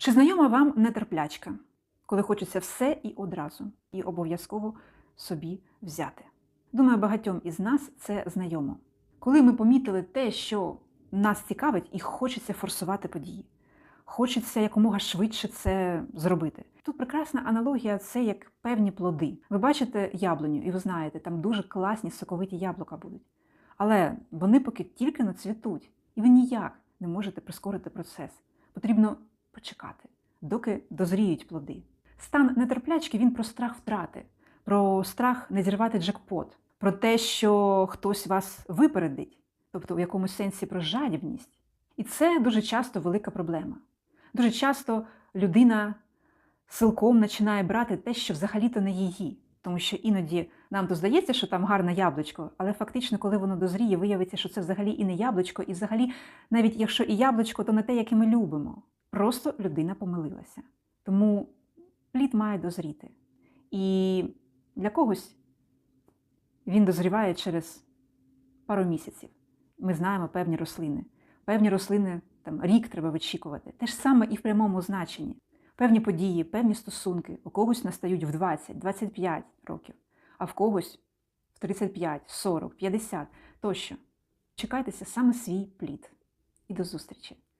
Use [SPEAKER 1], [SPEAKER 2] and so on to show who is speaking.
[SPEAKER 1] Чи знайома вам нетерплячка, коли хочеться все і одразу, і обов'язково собі взяти? Думаю, багатьом із нас це знайомо. Коли ми помітили те, що нас цікавить, і хочеться форсувати події, хочеться якомога швидше це зробити. Тут прекрасна аналогія це як певні плоди. Ви бачите яблуню, і ви знаєте, там дуже класні соковиті яблука будуть. Але вони поки тільки нацвітуть, і ви ніяк не можете прискорити процес. Потрібно почекати, доки дозріють плоди. Стан нетерплячки він про страх втрати, про страх не зірвати джекпот, про те, що хтось вас випередить, тобто в якомусь сенсі про жадібність. І це дуже часто велика проблема. Дуже часто людина силком починає брати те, що взагалі-то не її. Тому що іноді нам то здається, що там гарне яблучко, але фактично, коли воно дозріє, виявиться, що це взагалі і не яблучко, і взагалі, навіть якщо і яблучко, то не те, яке ми любимо. Просто людина помилилася. Тому плід має дозріти. І для когось він дозріває через пару місяців. Ми знаємо певні рослини. Певні рослини там рік треба вичікувати. Те ж саме і в прямому значенні. Певні події, певні стосунки у когось настають в 20, 25 років, а в когось в 35, 40, 50 тощо. Чекайтеся саме свій плід. І до зустрічі!